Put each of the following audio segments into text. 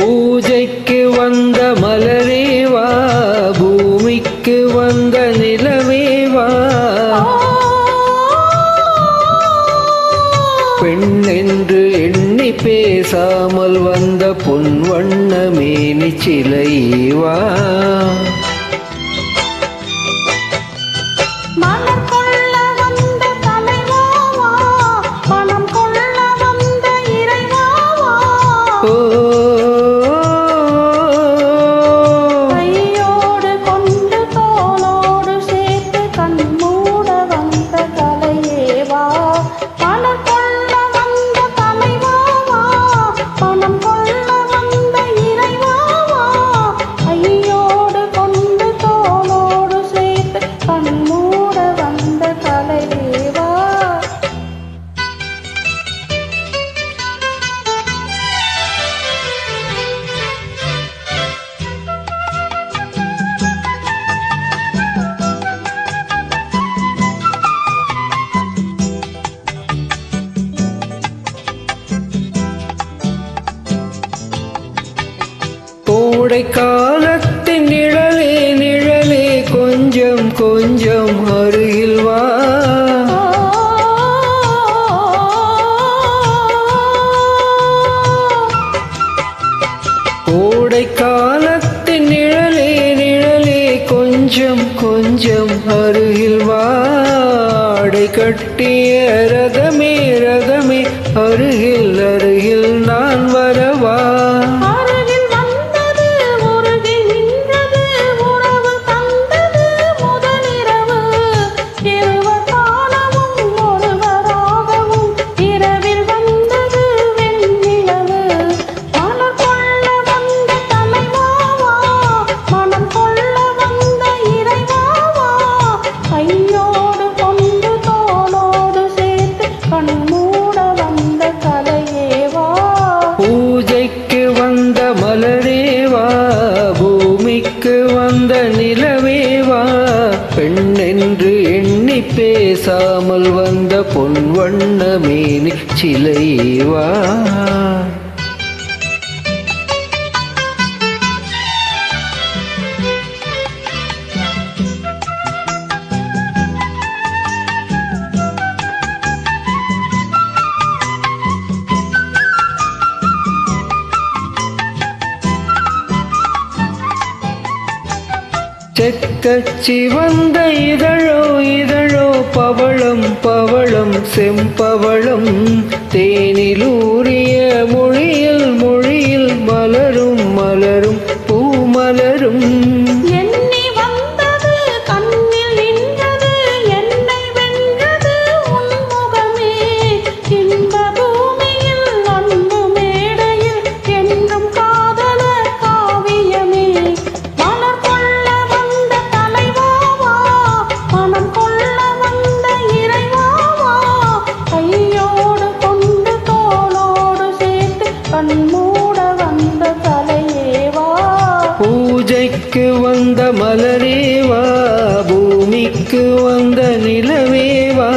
பூஜைக்கு வந்த மலரேவா பூமிக்கு வந்த நிலவேவா பெண் என்று எண்ணி பேசாமல் வந்த பொன் வண்ண மேனி சிலைவா கோடை காலத்தின் நிழலே நிழலே கொஞ்சம் கொஞ்சம் அருகில் வா. கோடை காலத்தின் நிழலே நிழலே கொஞ்சம் கொஞ்சம் அருகில் வாடை கட்டிய ரதமே ரதமே அருகில் வந்த நிலவேவா பெண்ணென்று எண்ணி பேசாமல் வந்த பொன் வண்ண மேனி சிலைவா செக்கச்சி வந்த இதழோ இதழோ பவளம் பவளம் செம்பவளம் தே கண்மூட வந்த தலையேவா? பூஜைக்கு வந்த மலரேவா? பூமிக்கு வந்த நிலவேவா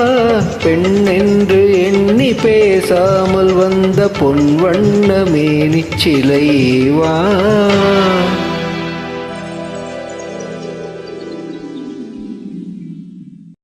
பெண்ணென்று எண்ணி பேசாமல் வந்த பொன்வண்ண மேனிச்சிலைவா